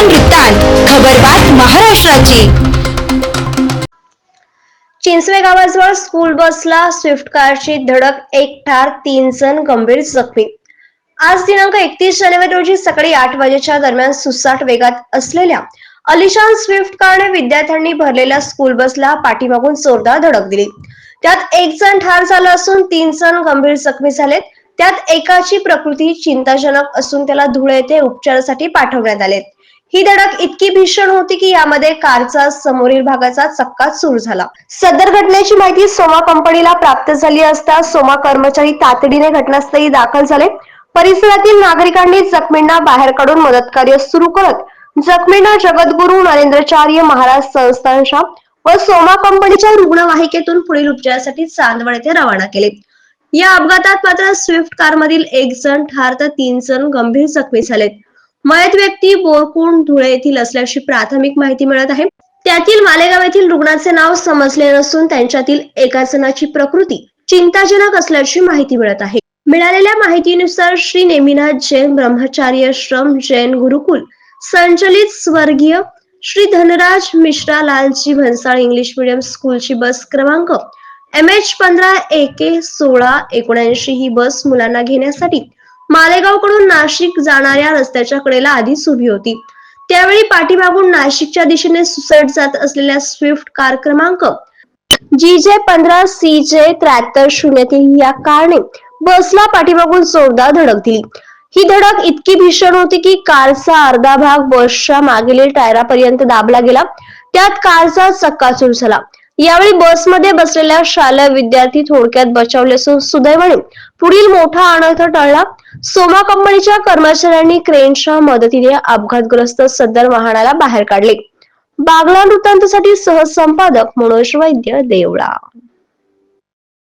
वृत्तान वृत्तांत खबरबात महाराष्ट्राची. चिंचवे गावाजवळ स्कूल बसला स्विफ्ट कारची धडक एक ठार तीन जण गंभीर जखमी. आज दिनांक एकतीस जानेवारी रोजी सकाळी आठ वाजेच्या दरम्यान सुसाट वेगात असलेल्या अलिशान स्विफ्ट कारने विद्यार्थ्यांनी भरलेल्या स्कूल बसला पाठीमागून जोरदार धडक दिली. त्यात एक जण ठार झाला असून तीन जण गंभीर जखमी झालेत. त्यात एकाची प्रकृती चिंताजनक असून त्याला धुळे येथे उपचारासाठी पाठवण्यात आले ही धडक इतकी भीषण होती की यामध्ये कारचा समोरील भागाचा चक्का सुरू झाला. सदर घटनेची माहिती सोमा कंपनीला प्राप्त झाली असता सोमा कर्मचारी तातडीने घटनास्थळी दाखल झाले. परिसरातील नागरिकांनी जखमींना बाहेर काढून मदत कार्य सुरू करत जखमींना जगद्गुरु नरेंद्रचार्य महाराज संस्थानच्या व सोमा कंपनीच्या रुग्णवाहिकेतून पुढील उपचारासाठी चांदवड येथे रवाना केले. या अपघातात मात्र स्विफ्ट कारमधील एक जण ठार तर तीन जण गंभीर जखमी झालेत. मयत व्यक्ती बोरकुंड धुळे येथील असल्याची प्राथमिक माहिती मिळत आहे. त्यातील मालेगाव येथील रुग्णाचे नाव समजले नसून त्यांच्यातील एका जणाची प्रकृती चिंताजनक असल्याची माहिती मिळत आहे. मिळालेल्या माहितीनुसार श्री नेमिनाथ जैन ब्रह्मचार्य श्रम जैन गुरुकुल संचलित स्वर्गीय श्री धनराज मिश्रा लालजी भन्साळ इंग्लिश मीडियम स्कूलची बस क्रमांक एम एच पंधरा ए के सोळा एकोणऐंशी ही बस मुलांना घेण्यासाठी मालेगावकडून नाशिक जाणाऱ्या रस्त्याच्या कडेला आधीच उभी होती. त्यावेळी पाठीमागून नाशिकच्या दिशेने सुसट जात असलेल्या स्विफ्ट कार क्रमांक जी जे पंधरा सी जे त्र्याहत्तर शून्य तीन या कारने बसला पाठीमागून जोरदार धडक दिली. ही धडक इतकी भीषण होती की कारचा अर्धा भाग बसच्या मागील टायरापर्यंत दाबला गेला. त्यात कारचा चक्काचूर झाला. यावेळी बसमध्ये बसलेल्या शालेय विद्यार्थी थोडक्यात बचावले असून सुदैवाने पुढील मोठा अनर्थ टळला. सोमा कंपनीच्या कर्मचाऱ्यांनी क्रेनच्या मदतीने अपघातग्रस्त सदर वाहनाला बाहेर काढले. बागला वृत्तांतासाठी सहसंपादक मनोज वैद्य देवळा.